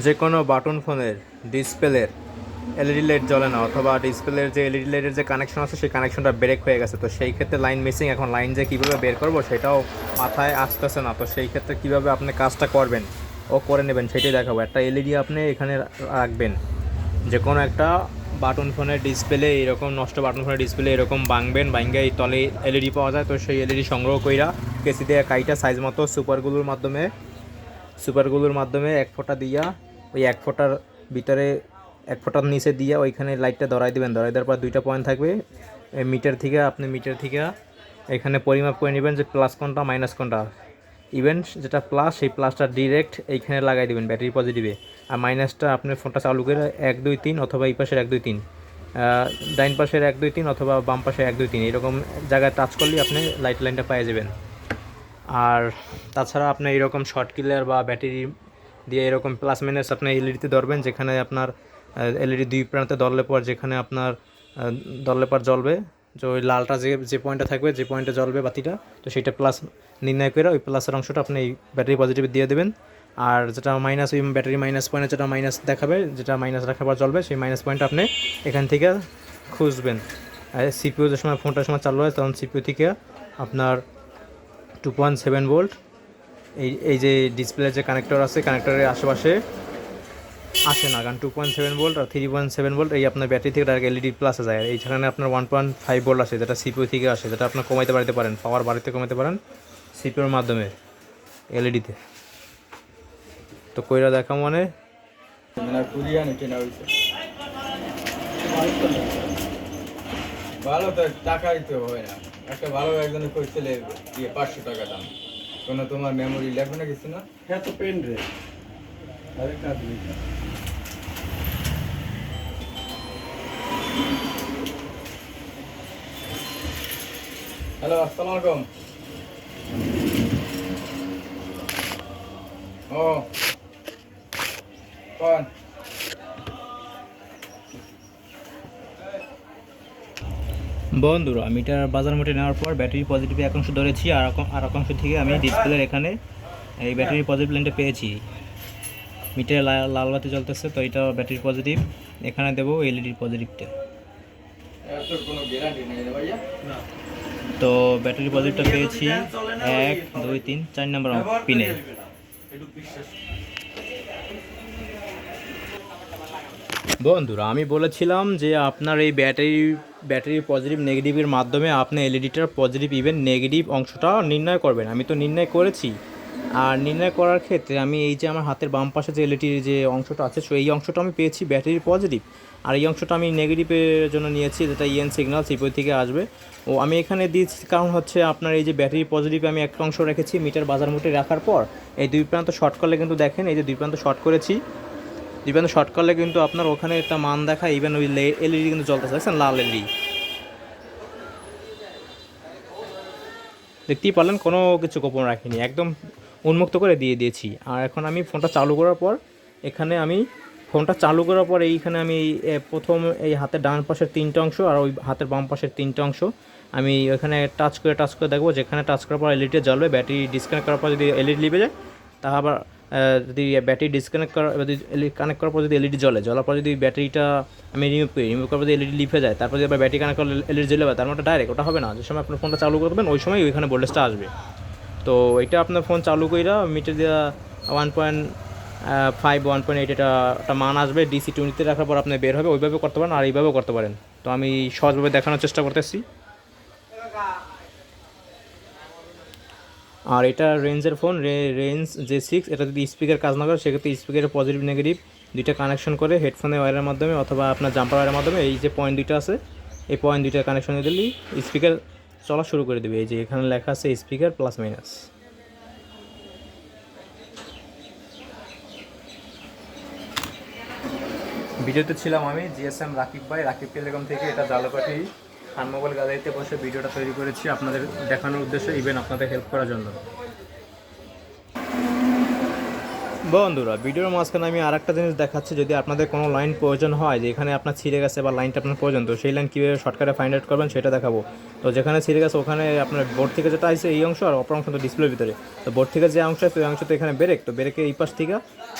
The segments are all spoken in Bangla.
যে কোনো বাটন ফোনের, ডিসপ্লের এলইডি লাইট জ্বলে না অথবা ডিসপ্লের যে এলইডি লাইটের যে কানেকশন আছে, সেই কানেকশনটা ব্রেক হয়ে গেছে। তো সেই ক্ষেত্রে লাইন মিসিং, এখন লাইন যে কীভাবে বের করব সেটাও মাথায় আসতেছে না। তো সেই ক্ষেত্রে কীভাবে আপনি কাজটা করবেন ও করে নেবেন, সেটাই দেখাবো। একটা এলইডি আপনি এখানে রাখবেন। যে কোনো একটা বাটন ফোনের ডিসপ্লে এরকম, নষ্ট বাটন ফোনের ডিসপ্লে এরকম ভাঙবেন বাঙ্গে এই তলে এলইডি পাওয়া যায়। তো সেই এলইডি সংগ্রহ কইরা কেসি দিয়ে কাইটা সাইজ মতো সুপারগুলোর মাধ্যমে সুপারগুলোর মাধ্যমে এক ফোঁটা দিয়া ওই এক ফোঁটার ভিতরে এক ফোঁটার নিচে দিয়া ওইখানে লাইটটা ধরাই দিবেন। ধরাই দেওয়ার পর দুইটা পয়েন্ট থাকবে। মিটার থেকে আপনি মিটার থেকে এখানে পরিমাপ করে নেবেন যে প্লাস কোনটা মাইনাস কোনটা। ইভেন যেটা প্লাস সেই প্লাসটা ডিরেক্ট এইখানে লাগাই দিবেন ব্যাটারি পজিটিভে আর মাইনাসটা আপনি ফোনটা চালু করে এক, দুই, তিন অথবা এই পাশের এক, দুই, তিন। ডাইন পাশের এক, দুই, তিন অথবা বাম পাশের এক, দুই, তিন। এরকম জায়গায় টাচ করলেই আপনি লাইট লাইনটা পেয়ে যাবেন। আর তাছাড়া আপনি এরকম শর্ট কিলার বা ব্যাটারি দিয়ে এরকম প্লাস মাইনাস আপনি এলইডিতে ধরবেন, যেখানে আপনার এলইডি দুই প্রান্তে ধরলে পর যেখানে আপনার ধরলে পর জ্বলবে, যে ওই লালটা যে যে পয়েন্টে থাকবে, যে পয়েন্টে জ্বলবে বাতিটা, তো সেটা প্লাস নির্ণয় করে ওই প্লাসের অংশটা আপনি এই ব্যাটারি পজিটিভ দিয়ে দেবেন। আর যেটা মাইনাস ওই ব্যাটারি মাইনাস পয়েন্টে যেটা মাইনাস দেখাবে, যেটা মাইনাস রাখার পর জ্বলবে, সেই মাইনাস পয়েন্ট আপনি এখান থেকে খুঁজবেন। আর সিপিউ যে সময় ফোনটার সময় চালু হয়, তখন সিপিউ থেকে আপনার টু পয়েন্ট সেভেন ভোল্ট এই এই যে ডিসপ্লে যে কানেক্টর আছে কানেক্টরের আশেপাশে আসে না। কারণ টু পয়েন্ট সেভেন ভোল্ট আর থ্রি পয়েন্ট সেভেন ভোল্ট এই আপনার ব্যাটারি থেকে ডাইরেক্ট এলইডি প্লাসে যায়। এইখানে আপনার ওয়ান পয়েন্ট ফাইভ ভোল্ট আসে, যেটা সিপিউ থেকে আসে, যেটা আপনার কমাইতে পারতে পারেন পাওয়ার বাড়িতে কমাতে পারেন সিপিউর মাধ্যমে এলইডিতে তো। কইরা দেখা মানে? ভালো তো, টাকাই তো হয় না। একটা ভালো একজনে কইছিল দিয়ে পাঁচশো টাকা দাম। কোনো তোমার মেমোরি লাগবে না কিছু না? হ্যাঁ তো পেন রে। আরে কাজ হ্যালো আসসালামু আলাইকুম। ও। কোন? বন্ধুরা মিটার বাজার মোটে নেওয়ার পর ব্যাটারি পজিটিভ এক অংশ ধরেছি, আর আর এক অংশ থেকে আমি ডিসপ্লের এখানে এই ব্যাটারি পজিটিভ লাইনটা পেয়েছি। মিটারে লাল বাতি জ্বলতেছে, তো এটা ব্যাটারি পজিটিভ এখানে দেবো এলইডি পজিটিভটা ভাইয়া তো ব্যাটারি পজিটিভটা পেয়েছি এক, দুই, তিন, চার নম্বর পিনে বন্ধুরা, আমি বলেছিলাম যে আপনার এই ব্যাটারি ব্যাটারি পজিটিভ, নেগেটিভের মাধ্যমে আপনি এলইডিটার পজিটিভ ইভেন নেগেটিভ অংশটা নির্ণয় করবেন। আমি তো নির্ণয় করেছি। আর নির্ণয় করার ক্ষেত্রে আমি এই যে আমার হাতের বাম পাশে যে এলইডির যে অংশটা আছে সো এই অংশটা আমি পেয়েছি ব্যাটারি পজিটিভ। আর এই অংশটা আমি নেগেটিভের জন্য নিয়েছি, যেটা ইএন সিগন্যাল সিপিও থেকে আসবে। ও আমি এখানে দিয়েছি, কারণ হচ্ছে আপনার এই যে ব্যাটারি পজিটিভ আমি একটা অংশ রেখেছি মিটার বাজার মোটে রাখার পর। এই দুই প্রান্ত শর্ট করলে কিন্তু দেখেন, এই যে দুই প্রান্ত শর্ট করেছি। প্রান্ত শর্ট করলে কিন্তু আপনার ওখানে একটা মান দেখা ইভেন ওই এলইডি কিন্তু জ্বলতেছে। দেখছেন? লাল এলইডি দেখতেই পারলেন, কোনো কিছু গোপন রাখিনি। একদম উন্মুক্ত করে দিয়ে দিয়েছি। আর এখন আমি ফোনটা চালু করার পর, এখানে আমি ফোনটা চালু করার পর এইখানে আমি প্রথম এই হাতের ডান পাশের তিনটা অংশ আর ওই হাতের বাম পাশের তিনটা অংশ আমি ওখানে টাচ করে টাচ করে দেখব। যেখানে টাচ করার পর এলইডি জ্বলবে ব্যাটারি ডিসকানেক্ট করার পর যদি এলইডি লিভে যায়, তা আবার যদি ব্যাটারি ডিসকানেক্ট করা, যদি কানেক্ট করার পর যদি এলইডি জ্বলে, জ্বলার পর যদি ব্যাটারিটা আমি রিমুভ করি রিমুভ করার পর যদি এলইডি লিফে যায়, তারপর যদি আবার ব্যাটারি কানেক্ট করলে এলইডি জ্বলে তার মানে ডাইরেক্ট ওটা হবে না। যে সময় আপনার ফোনটা চালু করবেন, ওই সময় ওইখানে ভোল্টেজটা আসবে। তো এটা আপনার ফোন চালু কইরা মিটার দেওয়া one point five one point eight এটা একটা মান আসবে। ডিসি টোয়েন্টিতে রাখার পর আপনি বের হবে, ওইভাবে করতে পারেন আর এইভাবেও করতে পারেন। তো আমি সহজভাবে দেখানোর চেষ্টা করতেছি। আর এটা রেঞ্জের ফোন রেঞ্জ জে সিক্স এটা যদি স্পিকার কাজ না করে, সেক্ষেত্রে স্পিকারের পজিটিভ নেগেটিভ দুইটা কানেকশন করে হেডফোনের ওয়ারের মাধ্যমে অথবা আপনার জাম্পার ওয়ারের মাধ্যমে, এই যে পয়েন্ট দুইটা আছে, এই পয়েন্ট দুইটা কানেকশন দিলেই স্পিকার চলা শুরু করে দেবে। এই যে এখানে লেখা আছে স্পিকার প্লাস মাইনাস ভিডিওতে ছিলাম আমি জিএসএম রাকিব ভাই, রাকিব টেলিকম থেকে এটা জালকাঠি খান মোবাইল গ্যালারিতে বসে ভিডিওটা তৈরি করেছি। আপনাদের দেখানোর উদ্দেশ্যে ইভেন আপনাদের হেল্প করার জন্য। বন্ধুরা, ভিডিওর মাঝখানে আমি আর একটা জিনিস দেখাচ্ছি, যদি আপনাদের কোনো লাইন প্রয়োজন হয়, যে এখানে আপনার ছিঁড়ে গেছে বা লাইনটা আপনার প্রয়োজন, তো সেই লাইন কীভাবে শর্টকাটে ফাইন্ড আউট করবেন সেটা দেখাবো। তো যেখানে ছিঁড়ে গেছে, ওখানে আপনার বোর্ড থেকে যেটা আছে, এই অংশ আর অপর অংশ তো ডিসপ্লের ভিতরে। তো বোর্ড থেকে যে অংশ আছে, ওই অংশ তো এখানে ব্রেক তো ব্রেকে এই পাশ থেকে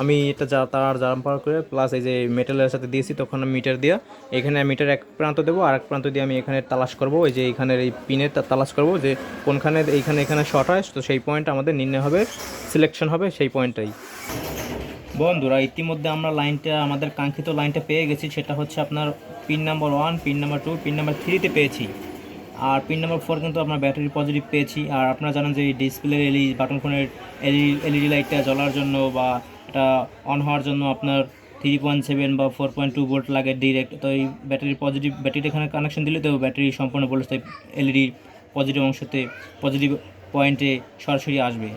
আমি এটা যা, তার জাম্পার করে প্লাস এই যে মেটালের সাথে দিয়েছি, তখন মিটার দিয়ে, এখানে মিটার এক প্রান্ত দেবো, আর এক প্রান্ত দিয়ে আমি এখানে তালাশ করব এই যে এখানের এই পিনের তালাশ করব, যে কোনখানে এইখানে এখানে শর্ট হয়, তো সেই পয়েন্ট আমাদের নির্ণয় হবে সিলেকশন হবে সেই পয়েন্টটাই বন্ধুরা, ইতিমধ্যে আমরা লাইনটা, আমাদের কাঙ্ক্ষিত লাইনটা পেয়ে গেছি। সেটা হচ্ছে আপনার pin number one, pin number two, pin number থ্রিতে পেয়েছি। আর পিন নাম্বার ফোর কিন্তু আপনার ব্যাটারি পজিটিভ পেয়েছি। আর আপনারা জানেন যে এই ডিসপ্লে এলই, বাটন ফোনের এলই, এলইডি লাইটটা জ্বলার জন্য বা এটা অন হওয়ার জন্য আপনার থ্রি পয়েন্ট সেভেন বা ফোর পয়েন্ট টু ভোল্ট লাগে ডিরেক্ট তো এই ব্যাটারি পজিটিভ ব্যাটারি এখানে কানেকশন দিলে তো ব্যাটারি সম্পূর্ণ ভোল্টেজ এলইডি পজিটিভ অংশতে, পজিটিভ পয়েন্টে সরাসরি আসবে।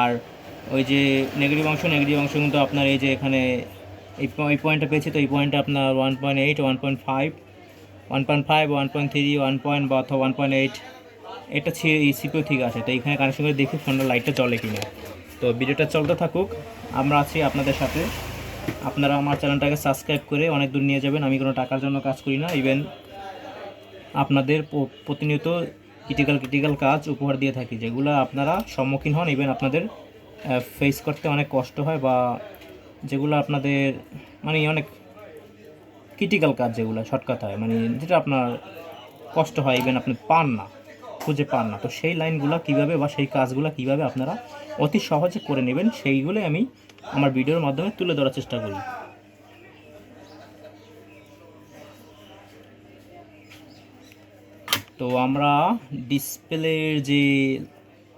আর ওই যে নেগেটিভ অংশ নেগেটিভ অংশ কিন্তু আপনার এই যে এখানে এই এই পয়েন্টটা পেয়েছি তো এই পয়েন্টটা আপনার one point eight one point five one point five one point three one point বা অথবা ওয়ান পয়েন্ট এইট এটা সিপিও ঠিক আছে, তো এইখানে কানেকশন করে দেখি ফোনটা লাইটটা চলে কিনা। তো ভিডিওটা চলতে থাকুক, আমরা আছি আপনাদের সাথে। আপনারা আমার চ্যানেলটাকে সাবস্ক্রাইব করে অনেক দূর নিয়ে যাবেন, আমি কোনো টাকার জন্য কাজ করি না ইভেন আপনাদের প্রতিনিয়ত ক্রিটিক্যাল ক্রিটিক্যাল কাজ উপহার দিয়ে থাকি, যেগুলো আপনারা সম্মুখীন হন ইভেন আপনাদের ফেস করতে অনেক কষ্ট হয় বা যেগুলো আপনাদের মানে অনেক ক্রিটিক্যাল কাজ যেগুলো শর্টকাট হয়। মানে যেটা আপনার কষ্ট হয় ইভেন আপনি পান না, খুঁজে পান না। তো সেই লাইনগুলো কীভাবে বা সেই কাজগুলো কীভাবে আপনারা অতি সহজে করে নেবেন, সেইগুলোই আমি আমার ভিডিওর মাধ্যমে তুলে ধরার চেষ্টা করি। তো আমরা ডিসপ্লের যে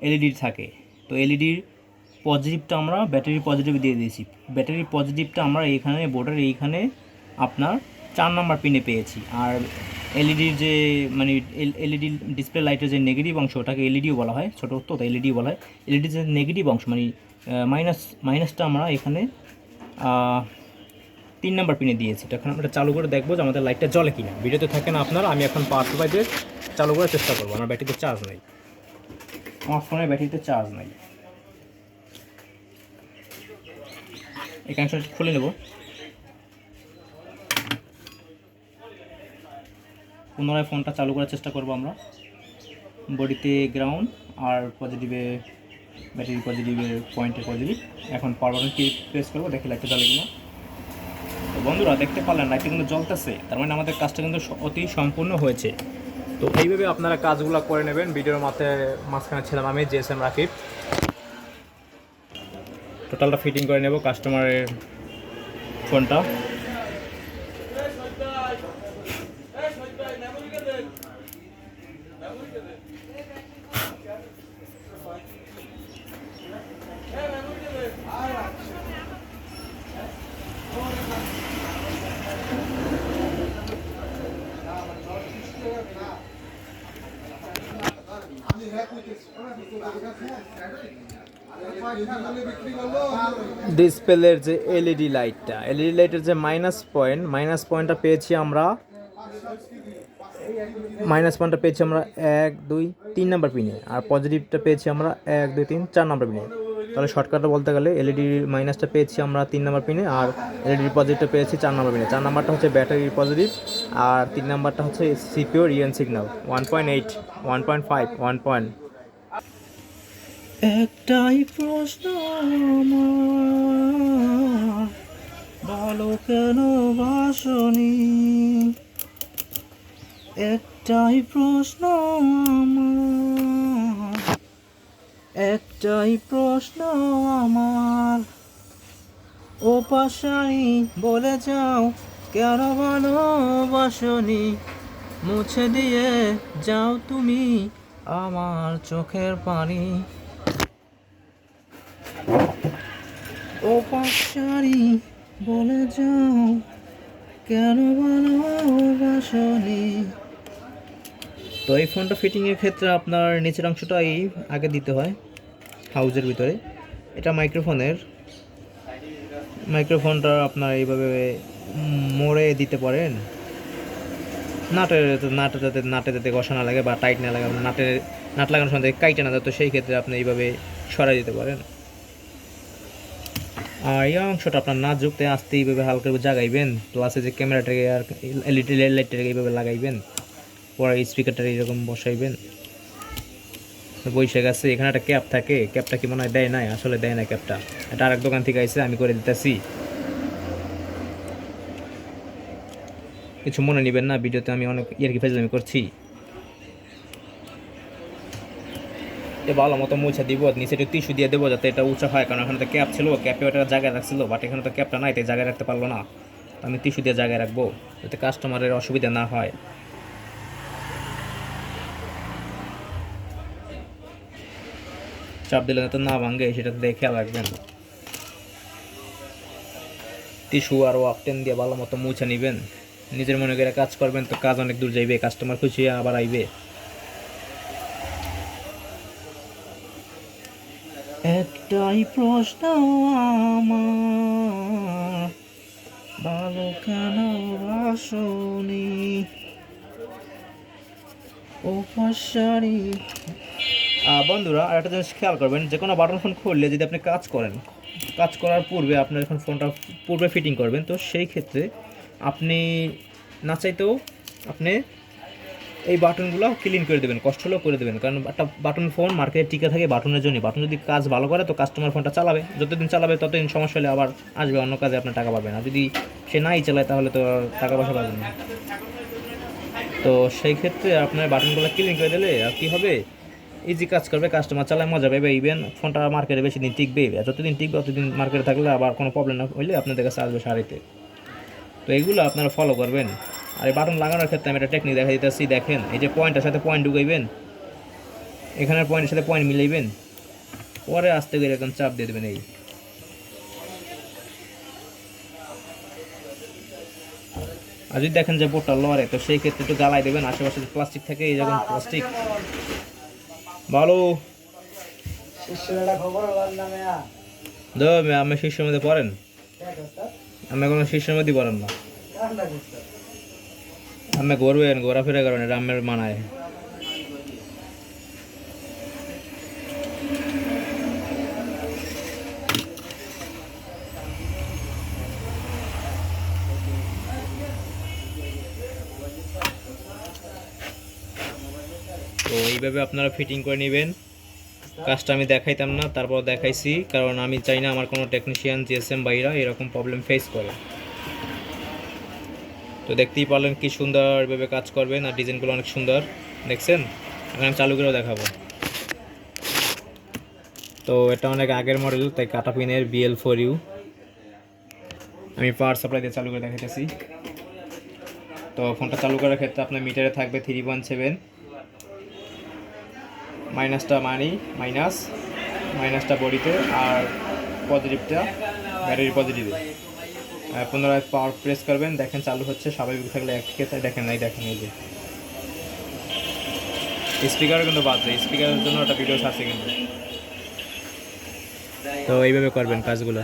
এলইডি থাকে, তো এলইডির পজিটিভটা আমরা ব্যাটারি পজিটিভ দিয়ে দিয়েছি। ব্যাটারি পজিটিভটা আমরা এইখানে বোর্ডের এইখানে আপনার চার নাম্বার পিনে পেয়েছি। আর এলইডির যে মানে এলইডি ডিসপ্লে লাইটের যে নেগেটিভ অংশ, ওটাকে এলইডিও বলা হয়, ছোটো তো এলইডি বলা হয়। এলইডির যে নেগেটিভ অংশ মানে মাইনাস মাইনাসটা আমরা এখানে তিন নাম্বার পিনে দিয়েছি। তো এখন আমরা চালু করে দেখব যে আমাদের লাইটটা জ্বলে কিনা। ভিডিওতে থাকেন আপনারা, আমি এখন পাওয়ার সাপ্লাই চালু করার চেষ্টা করব। আমার ব্যাটারিতে চার্জ নেই। আমার ফোনের ব্যাটারিতে চার্জ নেই। এই কানেকশনটা খুলে নেব। পুনরায় ফোনটা চালু করার চেষ্টা করব আমরা। বডিতে গ্রাউন্ড আর পজিটিভে ব্যাটারি পজিটিভের পয়েন্টে পজিটিভ এখন বাটন কি প্রেস করব, দেখি লাইটটা জ্বলে কিনা। তো বন্ধুরা, দেখতে পারলেন লাইটটা কিন্তু জ্বলতেছে। তার মানে আমাদের কাজটা কিন্তু অতি সম্পূর্ণ হয়েছে। তো এইভাবে আপনারা কাজগুলো করে নেবেন। ভিডিওর মাথায় মাঝখানে ছিলাম আমি জে এস এম রাকিব। টোটালটা ফিটিং করে নেব কাস্টমারের ফোনটা ডিসপ্লের যে এলইডি লাইটটা, এলইডি লাইটের যে মাইনাস পয়েন্ট মাইনাস পয়েন্টটা পেয়েছি আমরা মাইনাস পয়েন্টটা পেয়েছি আমরা এক, দুই, তিন নাম্বার পিনে আর পজিটিভটা পেয়েছি আমরা এক, দুই, তিন, চার নাম্বার পিনে তাহলে শর্টকাটটা বলতে গেলে এলইডি মাইনাসটা পেয়েছি আমরা তিন নাম্বার পিনে আর এলইডি পজিটিভটা পেয়েছি চার নাম্বার পিনে চার নাম্বারটা হচ্ছে ব্যাটারি পজিটিভ আর তিন নাম্বারটা হচ্ছে সিপিওর EN signal one point eight one point five one point একটাই প্রশ্ন আমার। ভালো কেন বাসনি? একটাই প্রশ্ন আমার। একটাই প্রশ্ন আমার। ও পাশাই বলে যাও, কেন ভালোবাসনি মুছে দিয়ে যাও তুমি আমার চোখের পানি। পাশারি বলে যাও, কেন ভালোবাসনি তো এই ফোনটা ফিটিংয়ের ক্ষেত্রে আপনার নিচের অংশটাই আগে দিতে হয় হাউজের ভিতরে। এটা মাইক্রোফোনের মাইক্রোফোনটা আপনার এইভাবে মোড়ে দিতে পারেন। নাটে নাটে যাতে নাটে যাতে ঘষা না লাগে বা টাইট না লাগে, নাটে, নাট লাগানোর সময় কাইটে না যায় তো সেই ক্ষেত্রে আপনি এইভাবে সরাই দিতে পারেন। এই অংশটা আপনার না যুক্তে আসতে এইভাবে হালকা জাগাইবেন প্লাসে যে ক্যামেরাটাকে আর এলইডি লাইটটাকে এইভাবে লাগাইবেন, পরে স্পিকারটা এরকম বসাইবেন। বৈশাখ আছে, এখানে একটা ক্যাপ থাকে ক্যাপটা কি মনে হয় দেয় নাই? আসলে দেয় না ক্যাপটা এটা আরেক দোকান থেকে আইসে আমি করে দিতেছি। কিছু মনে নেবেন না, ভিডিওতে আমি অনেক ইয়ার কি ফেজলামি করছি। ভালো মতো মুছে দিব নিচে একটু টিস্যু দিয়ে দেবো যাতে এটা উঁচা হয়। কারণ এখানে তো ক্যাপ ছিল ক্যাপে ওটা জায়গায় রাখছিল বাট এখানে তো ক্যাপটা নাই, তাই জায়গায় রাখতে পারল না। তো আমি টিস্যু দিয়ে জায়গায় রাখব, যাতে কাস্টমারের অসুবিধা না হয়। চাপ দিলে যাতে না ভাঙে, সেটা দেখে রাখবেন। টিস্যু আর ওয়াকটেন দিয়ে ভালো মতো মুছে নেবেন। নিজের মনে করে কাজ করবেন, তো কাজ অনেক দূর যাইবে কাস্টমার খুশি আবার আইবে। একটাই প্রশ্ন আমার। ভালো কেন বন্ধুরা, আর একটা জিনিস খেয়াল করবেন, যে কোনো বাটন ফোন খুললে যদি আপনি কাজ করেন, কাজ করার পূর্বে আপনার যখন ফোনটা পূর্বে ফিটিং করবেন, তো সেই ক্ষেত্রে আপনি না চাইতেও আপনি এই বাটনগুলো ক্লিন করে দেবেন, কষ্ট হলেও করে দেবেন। কারণ একটা বাটন ফোন মার্কেটে টিকে থাকে বাটনের জন্য বাটন যদি কাজ ভালো করে, তো কাস্টমার ফোনটা চালাবে। যতদিন চালাবে, ততদিন সমস্যা হলে আবার আসবে, অন্য কাজে আপনার টাকা পাবেন আর যদি সে নাই চালায়, তাহলে তো টাকা পয়সা পাবেন না। তো সেই ক্ষেত্রে আপনার বাটনগুলো ক্লিন করে দিলে আর কী হবে? ইজি কাজ করবে কাস্টমার চালায়, মজা পাবে। ইভেন ফোনটা মার্কেটে বেশি দিন টিকবে। যতদিন টিকবে, ততদিন মার্কেটে থাকলে আবার কোনো প্রবলেম না হইলে আপনাদের কাছে আসবে সারিতে তো এইগুলো আপনারা ফলো করবেন। আর এই বাটন লাগানোর ক্ষেত্রে আমি একটা টেকনিক দেখা দিতেছি, দেখেন, এই যে পয়েন্টের সাথে পয়েন্ট ঢুকাইবেন, এখানের পয়েন্টের সাথে পয়েন্ট মিলাইবেন, পরে আস্তে করে এরকম চাপ দিয়ে দেবেন এই। আর যদি দেখেন যে বোর্ডটা লড়ে তো সেই ক্ষেত্রে একটু গালাই দেবেন, আশেপাশে প্লাস্টিক থাকে, এই যখন প্লাস্টিক ভালো। শিষ্যরা আমি শীর্ষের মধ্যে পড়েন। আমি কোনো শীর্ষের মধ্যে পড়েন না। আমি ঘুরবেন করেন এটা আমের মানায়। তো এইভাবে আপনারা ফিটিং করে নেবেন। কাজটা আমি দেখাইতাম না, তারপর দেখাইছি, কারণ আমি চাই না আমার কোনো টেকনিশিয়ান জিএসএম বাইরা এরকম প্রবলেম ফেস করে। তো দেখতেই পারলেন কি সুন্দরভাবে কাজ করবেন আর ডিজাইনগুলো অনেক সুন্দর। দেখছেন? এখন আমি চালু করেও দেখাবো। তো এটা অনেক আগের মডেল তাই কাটা পিনের বিএল ফোর ইউ আমি পাওয়ার সাপ্লাই দিয়ে চালু করে দেখাইতেছি। তো ফোনটা চালু করার ক্ষেত্রে আপনার মিটারে থাকবে থ্রি পয়েন্ট সেভেন মাইনাসটা মানি মাইনাস মাইনাসটা বডিতে আর পজিটিভটা ব্যাটারি পজিটিভে পুনরায় পাওয়ার প্রেস করবেন, দেখেন চালু হচ্ছে স্বাভাবিক থাকলে একদিকে তাই দেখেন নাই, দেখেন এই যে। স্পিকারও কিন্তু যায় স্পিকারের জন্য একটা ভিডিও আছে কিন্তু। তো এইভাবে করবেন কাজগুলো।